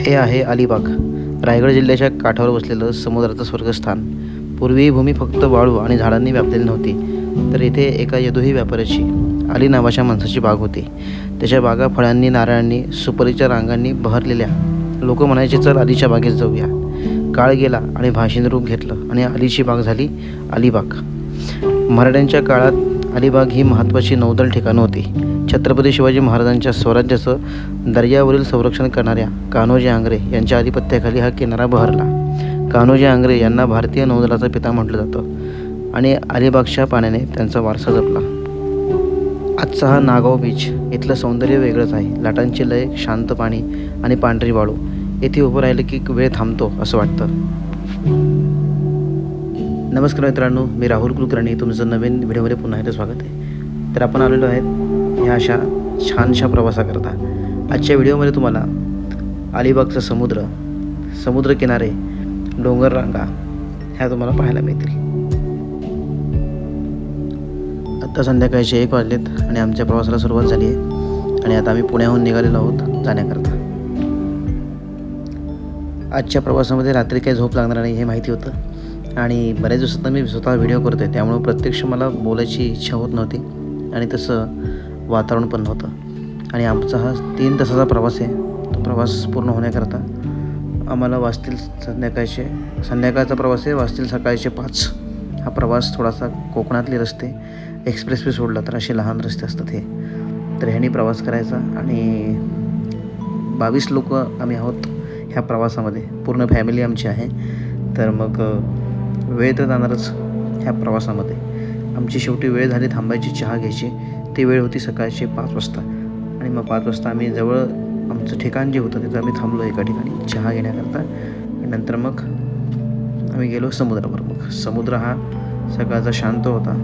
हे आहे अलिबाग. रायगड जिल्ह्याच्या काठावर वसलेलं समुद्राचं स्वर्गस्थान. पूर्वी ही भूमी फक्त वाळू आणि झाडांनी व्यापलेली नव्हती तर इथे एका यदुही व्यापाऱ्याची अली नावाच्या माणसाची बाग होती. त्याच्या बागा फळांनी नारळांनी सुपारीच्या रांगांनी बहरलेल्या. लोक म्हणायचे चल अलीच्या बागेत जाऊया. काळ गेला आणि भाषेने रूप घेतलं आणि अलीची बाग झाली अलिबाग. मराठ्यांच्या काळात अलिबाग ही महत्त्वाची नौदल ठिकाणं होती. छत्रपती शिवाजी महाराजांच्या स्वराज्याचं दर्यावरील संरक्षण करणाऱ्या कान्होजी आंग्रे यांच्या आधिपत्याखाली हा किनारा बहरला. कान्होजी आंग्रे यांना भारतीय नौदलाचा पिता म्हटलं जातं आणि अलिबागच्या पाण्याने त्यांचा वारसा जपला. आजचा हा नागाव बीच इथलं सौंदर्य वेगळंच आहे. लाटांची लय शांत पाणी आणि पांढरी वाळू. येथे उभं राहिलं की वेळ थांबतो असं वाटतं. नमस्कार मित्रांनो मी राहुल कुलकर्णी. तुमचं नवीन व्हिडिओमध्ये पुन्हा एकदा स्वागत आहे. तर आपण आलेलो आहेत ह्या अशा छानशा प्रवासाकरता आजच्या व्हिडिओमध्ये तुम्हाला अलिबागचा समुद्र समुद्रकिनारे डोंगर रांगा ह्या तुम्हाला पाहायला मिळतील. आत्ता संध्याकाळचे एक वाजलेत आणि आमच्या प्रवासाला सुरुवात झाली आहे. आणि आता आम्ही पुण्याहून निघालेलो आहोत जाण्याकरता. आजच्या प्रवासामध्ये रात्री काही झोप लागणार नाही हे माहिती होतं. आणि बऱ्याच दिवसात मी स्वतः व्हिडिओ करतो आहे त्यामुळं प्रत्यक्ष मला बोलायची इच्छा होत नव्हती. आणि तसं वातावरण पण नव्हतं आणि आमचा हा तीन तासाचा प्रवास आहे. तो प्रवास पूर्ण होण्याकरता आम्हाला वाचतील संध्याकाळचे संध्याकाळचा प्रवास आहे वाजतील सकाळचे पाच. हा प्रवास थोडासा कोकणातले रस्ते एक्सप्रेस वे सोडला तर असे लहान रस्ते असतात हे. तर ह्यानी प्रवास करायचा आणि बावीस लोक आम्ही आहोत ह्या प्रवासामध्ये. पूर्ण फॅमिली आमची आहे. तर मग वेळ तर जाणारच ह्या प्रवासामध्ये. आमची शेवटी वेळ झाली थांबायची चहा घ्यायची. ती वेळ होती सकाळची पाच वाजता. आणि मग पाच वाजता आम्ही जवळ आमचं ठिकाण जे होतं तिथं आम्ही थांबलो एका ठिकाणी चहा घेण्याकरता. आणि नंतर मग आम्ही गेलो समुद्रावर. मग समुद्र हा सकाळचा शांत होता.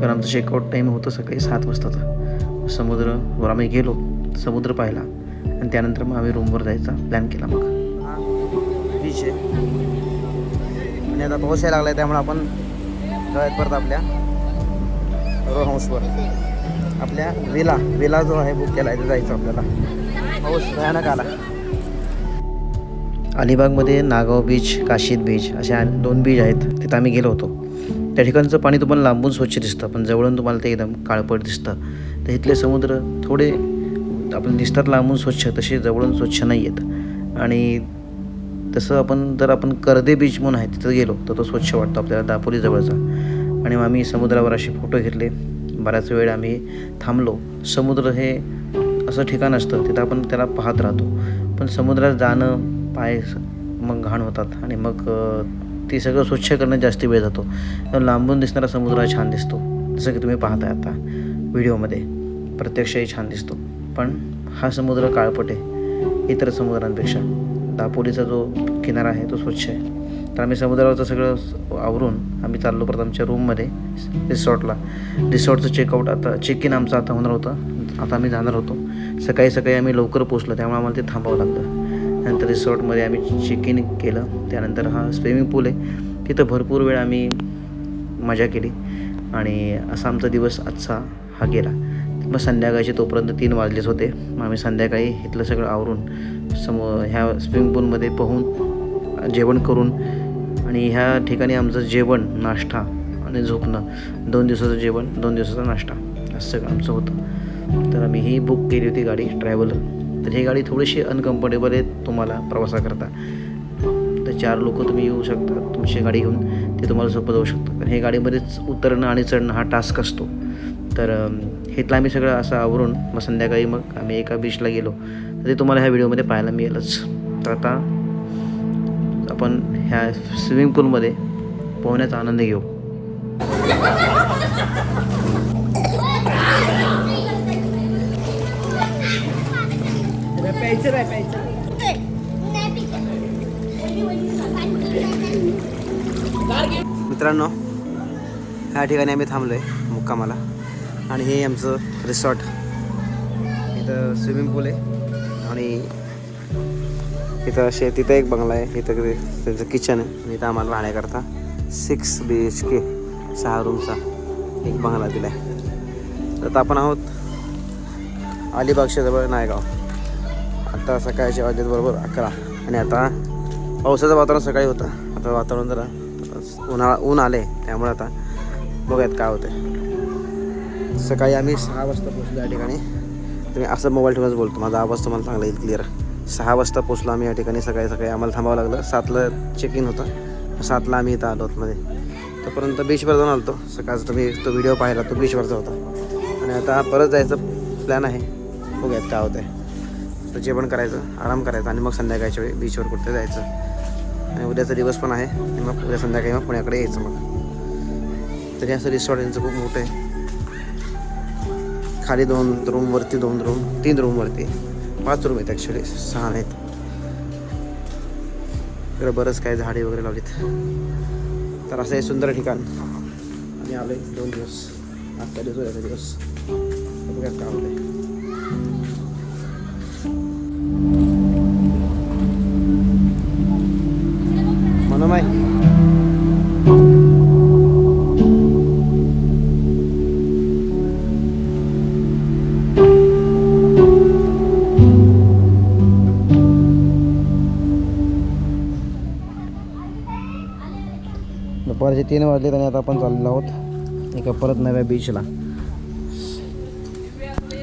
कारण आमचं चेकआउट टाईम होतं सकाळी सात वाजताचा. समुद्रावर आम्ही गेलो समुद्र पाहिला. आणि त्यानंतर मग आम्ही रूमवर जायचा प्लॅन केला मग. बीच आहे. आणि आता पाऊस यायला लागला आहे त्यामुळे आपण परत आपल्या रो हाऊसवर आपल्या विला विला जो आहे बुक केला आहे जायचं आपल्याला. पाऊस भयानक आला. अलिबागमध्ये नागाव बीच काशीद बीच अशा दोन बीच आहेत तिथं आम्ही गेलो होतो. त्या ठिकाणचं पाणी तुम्हाला लांबून स्वच्छ दिसतं पण जवळून तुम्हाला ते एकदम काळपट दिसतं. तर इथले समुद्र थोडे आपण दिसतात लांबून स्वच्छ तसे जवळून स्वच्छ नाही आहेत. आणि तसं आपण जर आपण कर्दे बीच म्हणून आहे तिथं गेलो तर तो स्वच्छ वाटतो आपल्याला दापोलीजवळचा आणि मग आम्ही समुद्रावर असे फोटो घेतले. बराच वेळ आम्ही थांबलो. समुद्र हे असं ठिकाण असतं तिथं आपण त्याला पाहत राहतो. पण समुद्रात जाणं पाय स- मग घाण होतात आणि मग ते सगळं स्वच्छ करण्यात जास्त वेळ जातो. लांबून दिसणारा समुद्र छान दिसतो. जसं की तुम्ही पाहताय आता व्हिडिओमध्ये. प्रत्यक्षही छान दिसतो. पण हा समुद्र काळपट आहे. इतर समुद्रांपेक्षा. दापोलीचा जो किनारा आहे तो स्वच्छ आहे. तर आम्ही समुद्रावरचं सगळं आवरून आम्ही चाललो परत आमच्या रूममध्ये रिसॉर्टला रिसॉर्टचं चेकआउट आता चेक इन आमचं आता होणार होतं. आता आम्ही जाणार होतो. सकाळी सकाळी आम्ही लवकर पोचलो त्यामुळे आम्हाला ते थांबावं लागलं. नंतर रिसॉर्टमध्ये आम्ही चेक इन केलं. त्यानंतर हा स्विमिंग पूल आहे. तिथं भरपूर वेळ आम्ही मजा केली. आणि असा आमचा दिवस आजचा हा गेला. मग संध्याकाळचे तोपर्यंत तीन वाजलेच होते. मग आम्ही संध्याकाळी इथलं सगळं आवरून समो ह्या स्विमिंग पूलमध्ये पोहून जेवण करून आणि ह्या ठिकाणी आमचं जेवण नाश्ता आणि झोपणं. दोन दिवसाचं जेवण दोन दिवसाचा नाश्ता. असं सगळं आमचं होतं. तर आम्ही ही बुक केली होती गाडी ट्रॅव्हलर तर ही गाडी थोडीशी अनकम्फर्टेबल आहे तुम्हाला प्रवासाकरता तर चार लोक तुम्ही येऊ शकता तुमची गाडी घेऊन ते तुम्हाला सोपं जाऊ शकतं कारण हे गाडीमध्येच उतरणं आणि चढणं हा टास्क असतो. तर हेतला आम्ही सगळं असं आवरून मग संध्याकाळी मग आम्ही एका बीचला गेलो. तर ते तुम्हाला ह्या व्हिडिओमध्ये पाहायला मिळेलच. तर आता आपण ह्या स्विमिंग पूलमध्ये पोहण्याचा आनंद घेऊ. मित्रांनो ह्या ठिकाणी आम्ही थांबलो आहे मुक्कामाला. आणि हे आमचं रिसॉर्ट इथं स्विमिंग पूल आहे. आणि इथं असे तिथं एक बंगला आहे इथं ते- त्यांचं किचन आहे. आणि इथं आम्हाला राहण्याकरता सिक्स बी एच के सहा रूमचा एक बंगला दिला आहे तर आता आपण आहोत अलिबागच्या जवळ नायगाव. आता सकाळच्या वाजलेत बरोबर अकरा. आणि आता पावसाचं वातावरण सकाळी होतं. आता वातावरण जरा उन्हाळा ऊन आले त्यामुळे आता बघूयात काय होतं सकाळी आम्ही सहा वाजता पोहोचलो या ठिकाणी. तुम्ही असं मोबाईल ठेवूनच बोलतो. माझा आवाज तुम्हाला चांगला येईल क्लिअर सहा वाजता पोचलो आम्ही या ठिकाणी. सकाळी सकाळी आम्हाला थांबावं लागलं. सातला चेक इन होतं. सातला आम्ही इथं आलो आतमध्ये. तोपर्यंत बीचवर जाऊन आलो सकाळचा तुम्ही तो व्हिडिओ पाहिला तो बीचवरचा होता. आणि आता परत जायचं प्लॅन आहे. बघूयात काय होतं आहे तर जेवण करायचं आराम करायचा आणि मग संध्याकाळच्या वेळी बीचवर कुठे जायचं. आणि उद्याचा दिवस पण आहे. आणि मग उद्या संध्याकाळी मग पुण्याकडे यायचं मग. तरी असं रिसॉर्ट यांचं खूप मोठं आहे. खाली दोन रूम वरती दोन रूम तीन रूम वरती. पाच रूम आहेत ॲक्च्युली सहा नाहीत इकडे बरंच काय झाडे वगैरे लावलीत. तर असं हे सुंदर ठिकाण. आणि आलो आहे दोन दिवस. आजचा दिवस उद्याचा दिवस. बघूयात काय होतं म्हणून तीन वाजले आणि आता आपण चाललेलो आहोत एका परत नव्या बीचला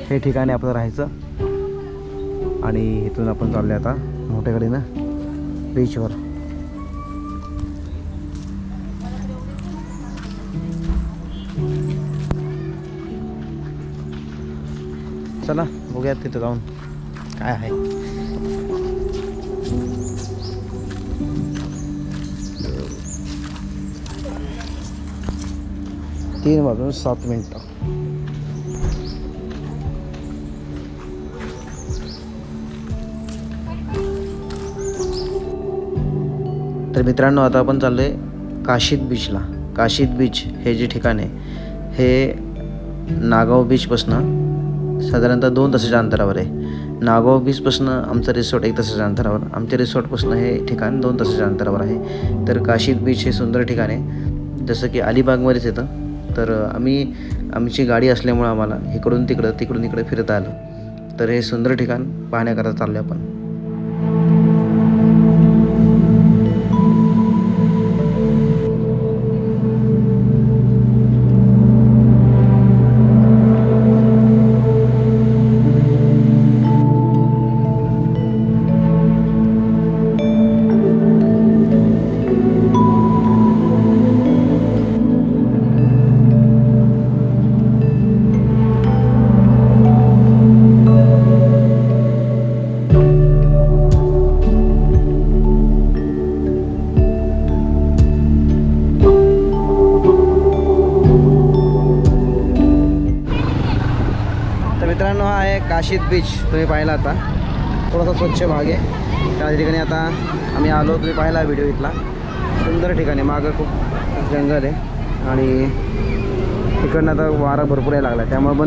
हे ठिकाणी आपलं राहायचं. आणि इथून आपण चाललो आता मोठ्या गाडीनं बीचवर चला बघूयात तिथं जाऊन काय आहे. तीन वाजून सात मिनटं. तर मित्रांनो आता आपण चाललो आहे काशीद बीचला काशीद बीच हे जे ठिकाण आहे हे नागाव बीचपासनं साधारणतः दोन तासाच्या अंतरावर आहे. नागाव बीचपासनं आमचं रिसॉर्ट एक तासाच्या अंतरावर. आमच्या रिसॉर्टपासनं हे ठिकाण दोन तासाच्या अंतरावर आहे. तर काशीद बीच हे सुंदर ठिकाण आहे. जसं की अलिबागमध्येच येतं. तर आम्ही आमची गाडी असल्यामुळं आम्हाला इकडून तिकडं तिकडून इकडे फिरता आलं. तर हे सुंदर ठिकाण पाहण्याकरता चाललो आपण. हा काशीद बीच तुम्ही पाहिला आता. थोडासा स्वच्छ भाग आहे त्या ठिकाणी आता आम्ही आलो. तुम्ही पाहिला व्हिडिओ इथला. सुंदर ठिकाणी. मागं खूप जंगल आहे. आणि इकडनं आता वारा भरपूर यायला लागला. त्यामुळे पण